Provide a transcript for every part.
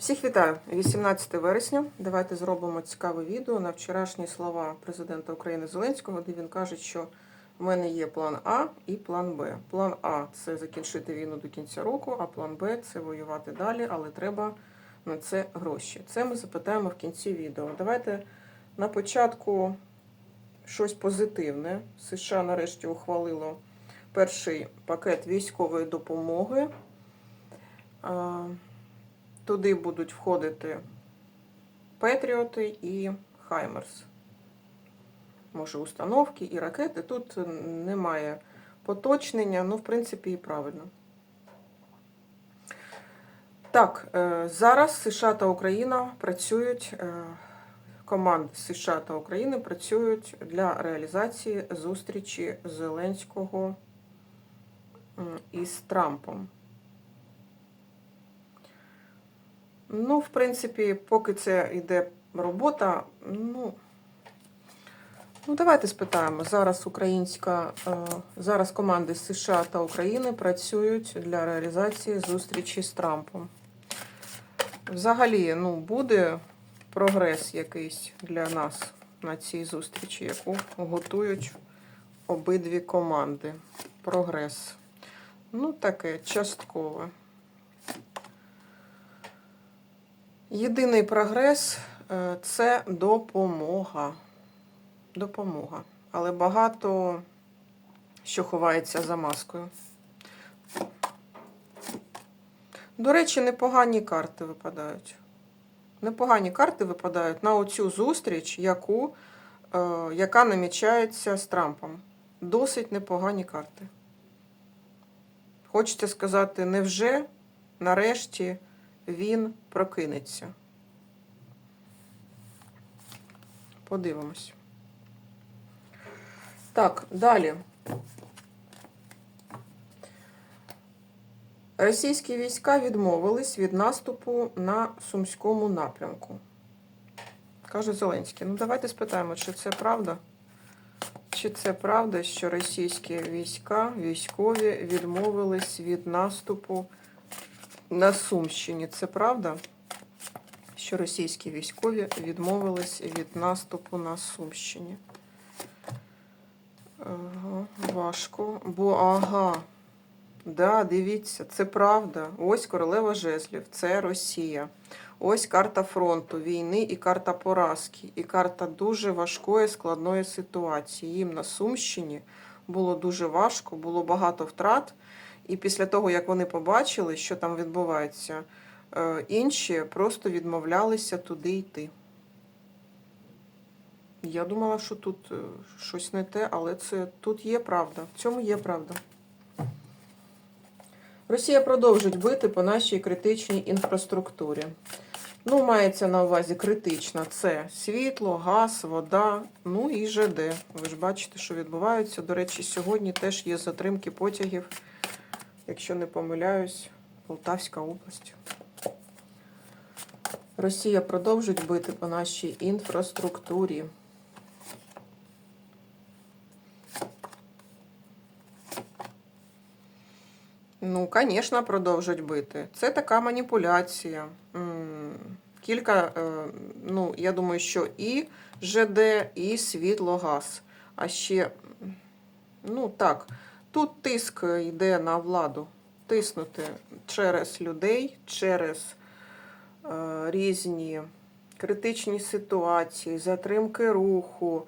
Всіх вітаю! 18 вересня. Давайте зробимо цікаве відео на вчорашні слова президента України Зеленського, де він каже, що в мене є план А і план Б. План А це закінчити війну до кінця року, а план Б це воювати далі, але треба на це гроші. Це ми запитаємо в кінці відео. Давайте на початку щось позитивне. США нарешті ухвалило перший пакет військової допомоги. Туди будуть входити Петріоти і Хаймерс. Може, установки і ракети. Тут немає поточнення, ну, в принципі, і правильно. Так, е, зараз США та Україна працюють, е, команди США та України працюють для реалізації зустрічі Зеленського із Трампом. Ну, в принципі, поки це йде робота, ну, ну давайте спитаємо. Зараз українська, е, зараз команди США та України працюють для реалізації зустрічі з Трампом. Взагалі, ну, буде прогрес якийсь для нас на цій зустрічі, яку готують обидві команди. Прогрес. Ну, таке часткове. Єдиний прогрес е, це допомога. Допомога. Але багато що ховається за маскою. До речі, непогані карти випадають. Непогані карти випадають на оцю зустріч, яку, е, яка намічається з Трампом. Досить непогані карти. Хочете сказати, невже нарешті він прокинеться. Подивимось. Так, далі. Російські війська відмовились від наступу на Сумському напрямку. Каже Зеленський. Ну, давайте спитаємо, чи це правда? Чи це правда, що російські війська, військові відмовились від наступу на Сумщині. Це правда, що російські військові відмовились від наступу на Сумщині. Ага, важко. Бо ага. Да, дивіться, це правда. Ось королева жезлів, це Росія. Ось карта фронту, війни і карта поразки. І карта дуже важкої, складної ситуації. Їм на Сумщині було дуже важко, було багато втрат. І після того, як вони побачили, що там відбувається, е, інші просто відмовлялися туди йти. Я думала, що тут е, щось не те, але це тут є правда. В цьому є правда. Росія продовжить бити по нашій критичній інфраструктурі. Ну, мається на увазі критична це світло, газ, вода, ну і ЖД. Ви ж бачите, що відбувається. До речі, сьогодні теж є затримки потягів якщо не помиляюсь, Полтавська область. Росія продовжить бити по нашій інфраструктурі. Ну, звісно, продовжать бити. Це така маніпуляція. Кілька, е, ну, я думаю, що і ЖД, і світло-газ. А ще, ну так, Тут тиск йде на владу. Тиснути через людей, через е, різні критичні ситуації, затримки руху,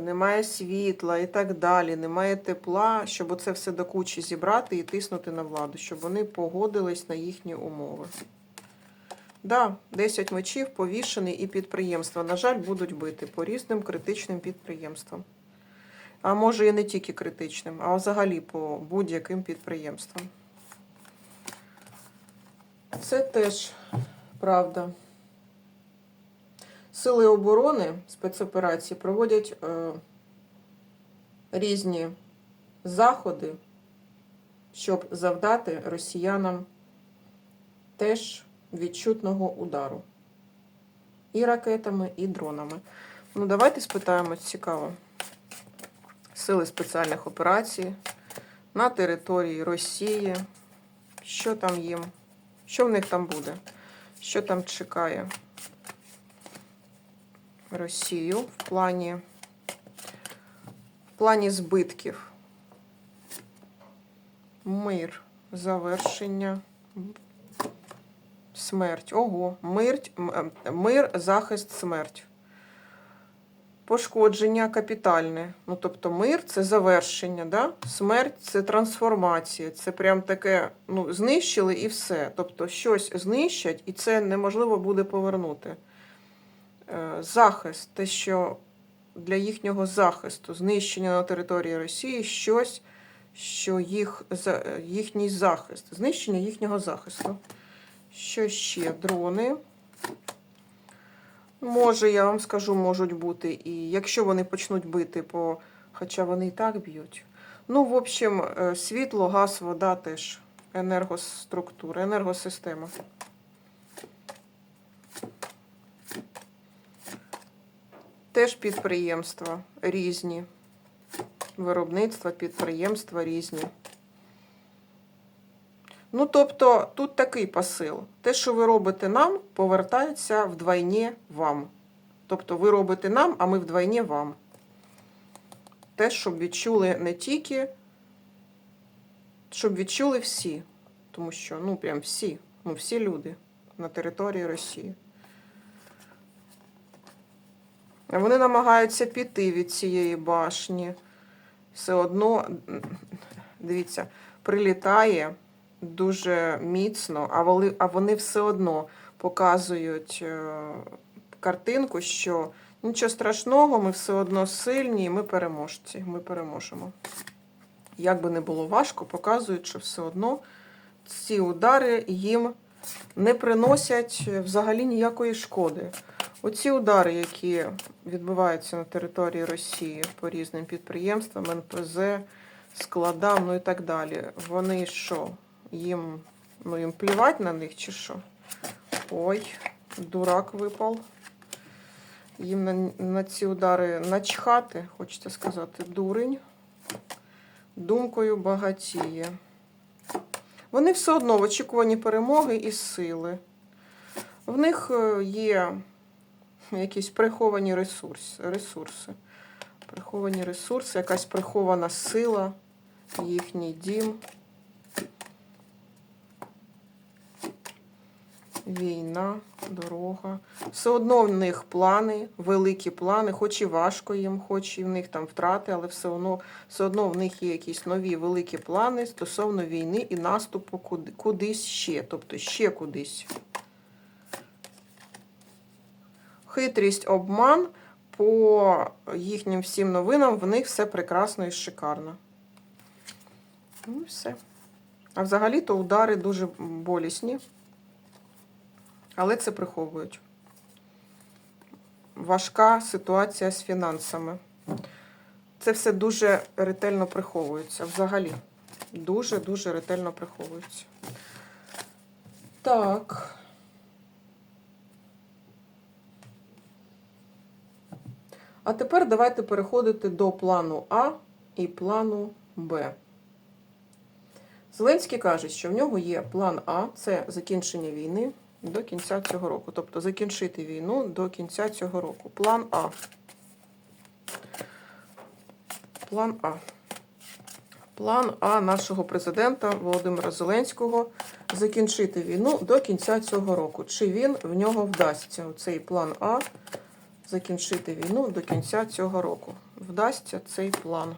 немає світла і так далі, немає тепла, щоб оце все до кучі зібрати і тиснути на владу, щоб вони погодились на їхні умови. Да, 10 мечів повішений і підприємства, на жаль, будуть бити по різним критичним підприємствам. А може і не тільки критичним, а взагалі по будь-яким підприємствам. Це теж правда. Сили оборони спецоперації проводять е, різні заходи, щоб завдати росіянам теж відчутного удару. І ракетами, і дронами. Ну, давайте спитаємо, цікаво. Сили спеціальних операцій на території Росії. Що там їм? Що в них там буде? Що там чекає Росію в плані, в плані збитків? Мир, завершення, смерть. Ого, мир, мир, захист, смерть. Пошкодження капітальне. Ну, тобто мир це завершення, да? смерть це трансформація. Це прям таке, ну, знищили і все. Тобто щось знищать, і це неможливо буде повернути. Е, Захист, те, що для їхнього захисту, знищення на території Росії, щось, що їх, їхній захист, знищення їхнього захисту. Що ще? Дрони. Може, я вам скажу, можуть бути. І якщо вони почнуть бити по. Хоча вони і так б'ють. Ну, в общем, е, світло, газ, вода теж енергоструктура, енергосистема. Теж підприємства різні. Виробництва, підприємства різні. Ну, тобто, тут такий посил. Те, що ви робите нам, повертається вдвойні вам. Тобто, ви робите нам, а ми вдвойні вам. Те, щоб відчули не тільки, щоб відчули всі. Тому що, ну, прям всі, ну, всі люди на території Росії. Вони намагаються піти від цієї башні. Все одно, дивіться, прилітає дуже міцно, а вони, а вони все одно показують е, картинку, що нічого страшного, ми все одно сильні, і ми переможці, ми переможемо. Як би не було важко, показують, що все одно ці удари їм не приносять взагалі ніякої шкоди. Оці удари, які відбуваються на території Росії по різним підприємствам, НПЗ, складам, ну і так далі, вони що? Їм, ну, їм плівать на них чи що? Ой, дурак випав. Їм на, на ці удари начхати, хочеться сказати, дурень. Думкою багатіє. Вони все одно в очікуванні перемоги і сили. В них е, є якісь приховані ресурси, ресурси. Приховані ресурси, якась прихована сила, їхній дім. Війна, дорога. Все одно в них плани, великі плани, хоч і важко їм, хоч і в них там втрати, але все одно, все одно в них є якісь нові великі плани стосовно війни і наступу куди, кудись ще, тобто ще кудись. Хитрість, обман по їхнім всім новинам, в них все прекрасно і шикарно. Ну і все. А взагалі-то удари дуже болісні. Але це приховують. Важка ситуація з фінансами. Це все дуже ретельно приховується. Взагалі. Дуже-дуже ретельно приховується. Так. А тепер давайте переходити до плану А і плану Б. Зеленський каже, що в нього є план А це закінчення війни до кінця цього року. Тобто закінчити війну до кінця цього року. План А. План А. План А нашого президента Володимира Зеленського закінчити війну до кінця цього року. Чи він в нього вдасться? Цей план А закінчити війну до кінця цього року. Вдасться цей план.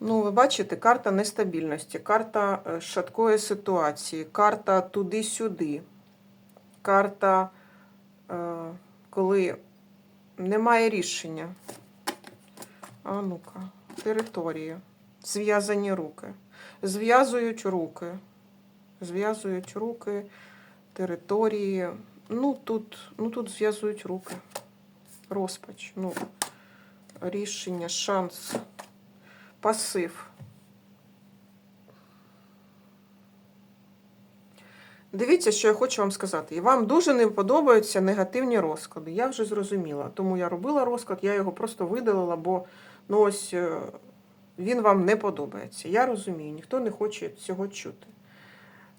Ну, ви бачите, карта нестабільності, карта е, шаткої ситуації, карта туди-сюди, карта, е, коли немає рішення. А ну-ка, території, зв'язані руки. Зв'язують руки. Зв'язують руки, території. Ну, тут, ну, тут зв'язують руки. Розпач. Ну, рішення, шанс пасив. Дивіться, що я хочу вам сказати. І вам дуже не подобаються негативні розклади. Я вже зрозуміла. Тому я робила розклад, я його просто видалила, бо ну ось е, він вам не подобається. Я розумію, ніхто не хоче цього чути.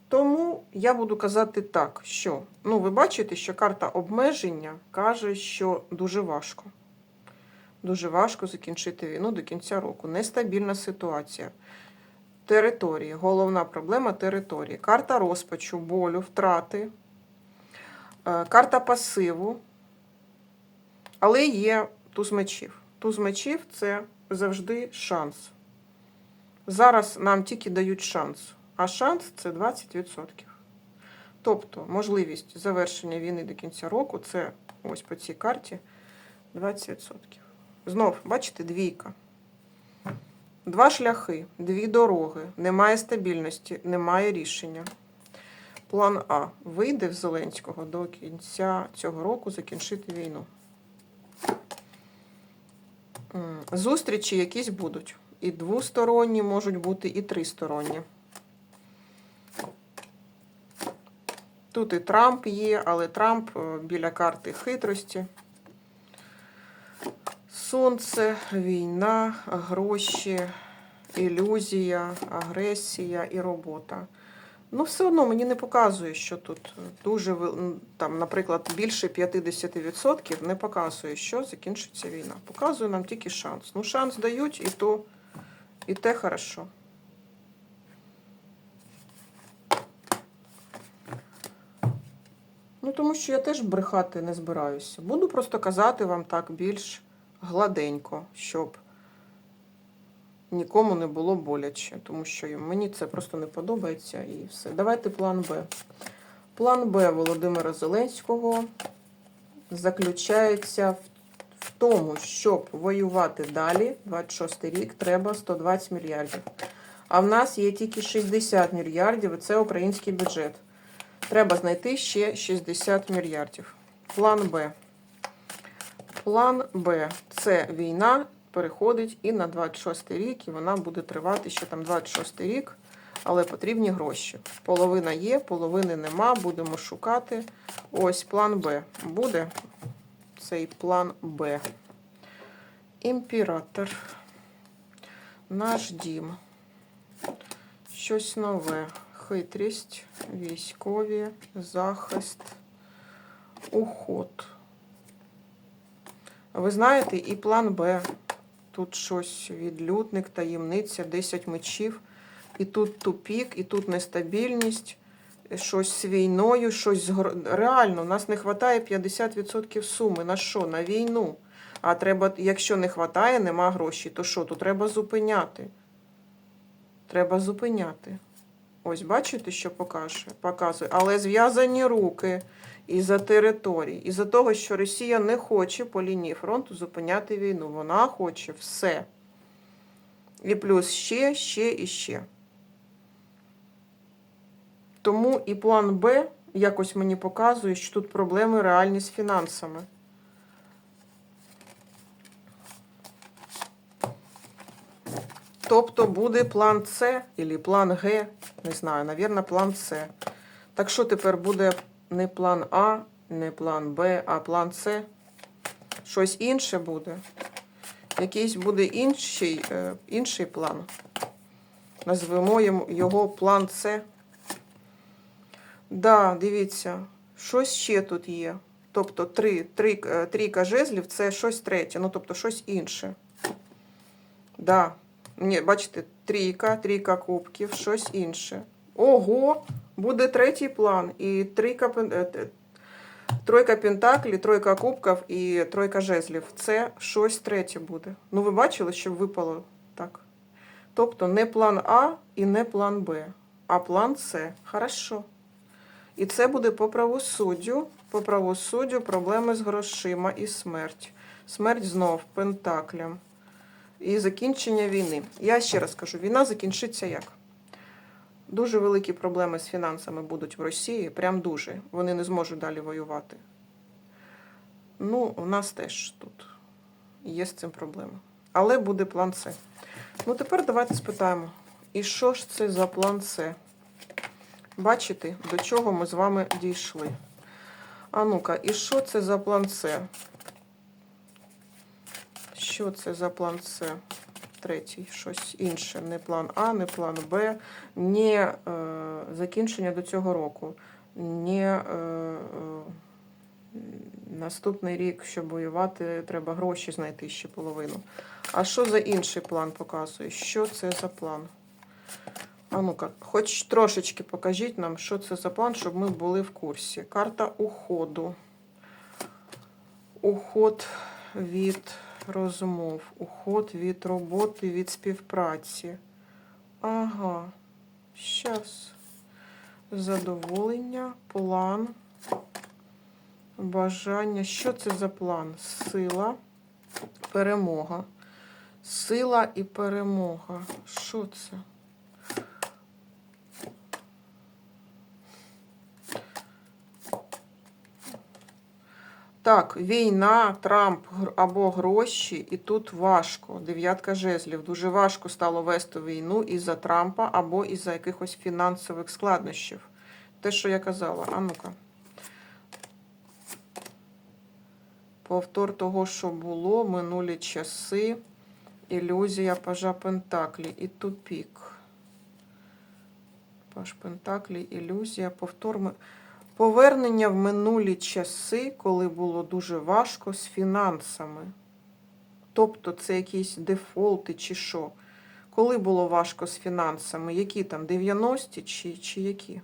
Тому я буду казати так, що ну, ви бачите, що карта обмеження каже, що дуже важко. Дуже важко закінчити війну до кінця року. Нестабільна ситуація. Території. Головна проблема території. Карта розпачу, болю, втрати, е, карта пасиву. Але є туз мечів. Туз мечів це завжди шанс. Зараз нам тільки дають шанс, а шанс це 20%. Тобто можливість завершення війни до кінця року це ось по цій карті 20%. Знов, бачите, двійка. Два шляхи, дві дороги, немає стабільності, немає рішення. План А вийде в Зеленського до кінця цього року закінчити війну. Зустрічі якісь будуть. І двосторонні можуть бути, і тристоронні. Тут і Трамп є, але Трамп е, біля карти хитрості. Сонце, війна, гроші, ілюзія, агресія і робота. Ну, все одно мені не показує, що тут дуже там, наприклад, більше 50% не показує, що закінчиться війна. Показує нам тільки шанс. Ну, шанс дають, і то і те хорошо. Ну, тому що я теж брехати не збираюся. Буду просто казати вам так більш гладенько, щоб нікому не було боляче, тому що мені це просто не подобається і все. Давайте план Б. План Б Володимира Зеленського заключається в, в тому, щоб воювати далі, 26 рік, треба 120 мільярдів. А в нас є тільки 60 мільярдів, і це український бюджет. Треба знайти ще 60 мільярдів. План Б. План Б це війна переходить і на 26 рік, і вона буде тривати ще там 26 рік, але потрібні гроші. Половина є, половини нема, будемо шукати. Ось план Б. Буде цей план Б. Імператор. Наш дім. Щось нове. Хитрість, військові, захист, уход. Ви знаєте, і план Б. Тут щось відлюдник, таємниця, 10 мечів. І тут тупік, і тут нестабільність, щось з війною, щось з реально. У нас не вистачає 50% суми. На що? На війну. А треба, якщо не вистачає, нема грошей, то що? То треба зупиняти. Треба зупиняти. Ось бачите, що показує. Але зв'язані руки із-за територій, із-за того, що Росія не хоче по лінії фронту зупиняти війну. Вона хоче все. І плюс ще, ще і ще. Тому і план Б якось мені показує, що тут проблеми реальні з фінансами. Тобто буде план С або план Г, не знаю, навірно, план С. Так що тепер буде не план А, не план Б, а план С? Щось інше буде. Якийсь буде інший, е, інший план. Назвемо його план С. Да, дивіться, щось ще тут є. Тобто три, три, е, трійка жезлів це щось третє, ну тобто щось інше. Да. Ні, бачите, трійка, трійка кубків, щось інше. Ого, буде третій план. І трійка, е, тройка пентаклів, тройка кубків і тройка жезлів. Це щось третє буде. Ну, ви бачили, що випало так. Тобто не план А і не план Б, а план С. Хорошо. І це буде по правосуддю. По правосуддю проблеми з грошима і смерть. Смерть знов пентаклям. І закінчення війни. Я ще раз кажу, війна закінчиться як? Дуже великі проблеми з фінансами будуть в Росії, прям дуже. Вони не зможуть далі воювати. Ну, у нас теж тут є з цим проблема. Але буде план С. Ну, тепер давайте спитаємо, і що ж це за план С? Бачите, до чого ми з вами дійшли? А ну-ка, і що це за план С? Що це за план С? третій, щось інше. Не план А, не план Б, не е, закінчення до цього року, не е, е, наступний рік, щоб воювати, треба гроші знайти ще половину. А що за інший план показує? Що це за план? А ну-ка, хоч трошечки покажіть нам, що це за план, щоб ми були в курсі. Карта уходу. Уход від розмов, уход від роботи, від співпраці. Ага. Щас. Задоволення, план, бажання. Що це за план? Сила, перемога. Сила і перемога. Що це? Так, війна, Трамп або гроші, і тут важко. Дев'ятка жезлів. Дуже важко стало вести війну із-за Трампа або із-за якихось фінансових складнощів. Те, що я казала. А ну-ка. Повтор того, що було, минулі часи, ілюзія пажа Пентаклі і тупік. Паж Пентаклі, ілюзія, повтор. Повернення в минулі часи, коли було дуже важко з фінансами. Тобто це якісь дефолти чи що. Коли було важко з фінансами? Які там 90-ті чи, чи які?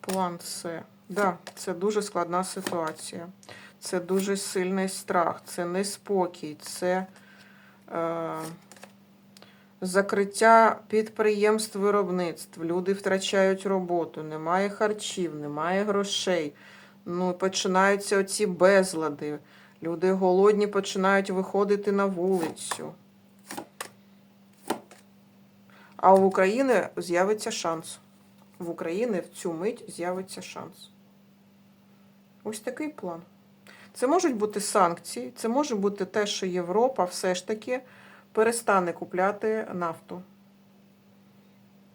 План С. Да, це дуже складна ситуація. Це дуже сильний страх, це неспокій, це. Е, Закриття підприємств виробництв. Люди втрачають роботу, немає харчів, немає грошей. Ну, починаються оці безлади. Люди голодні починають виходити на вулицю. А в України з'явиться шанс. В України в цю мить з'явиться шанс. Ось такий план. Це можуть бути санкції, це може бути те, що Європа все ж таки перестане купляти нафту.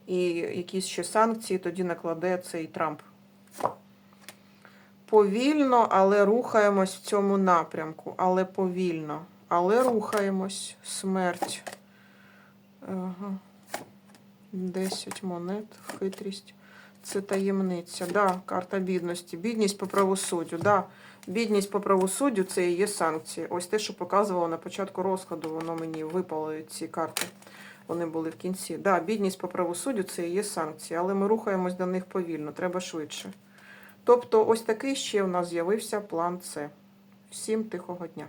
І якісь ще санкції тоді накладе цей Трамп. Повільно, але рухаємось в цьому напрямку. Але повільно. Але рухаємось. Смерть. Ага. 10 монет, хитрість. Це таємниця. Да, карта бідності. Бідність по правосуддю. Да. Бідність по правосуддю це і є санкції. Ось те, що показувало на початку розкладу, воно мені випало ці карти. Вони були в кінці. Да, бідність по правосуддю це і є санкції, але ми рухаємось до них повільно, треба швидше. Тобто, ось такий ще у нас з'явився план С. Всім тихого дня.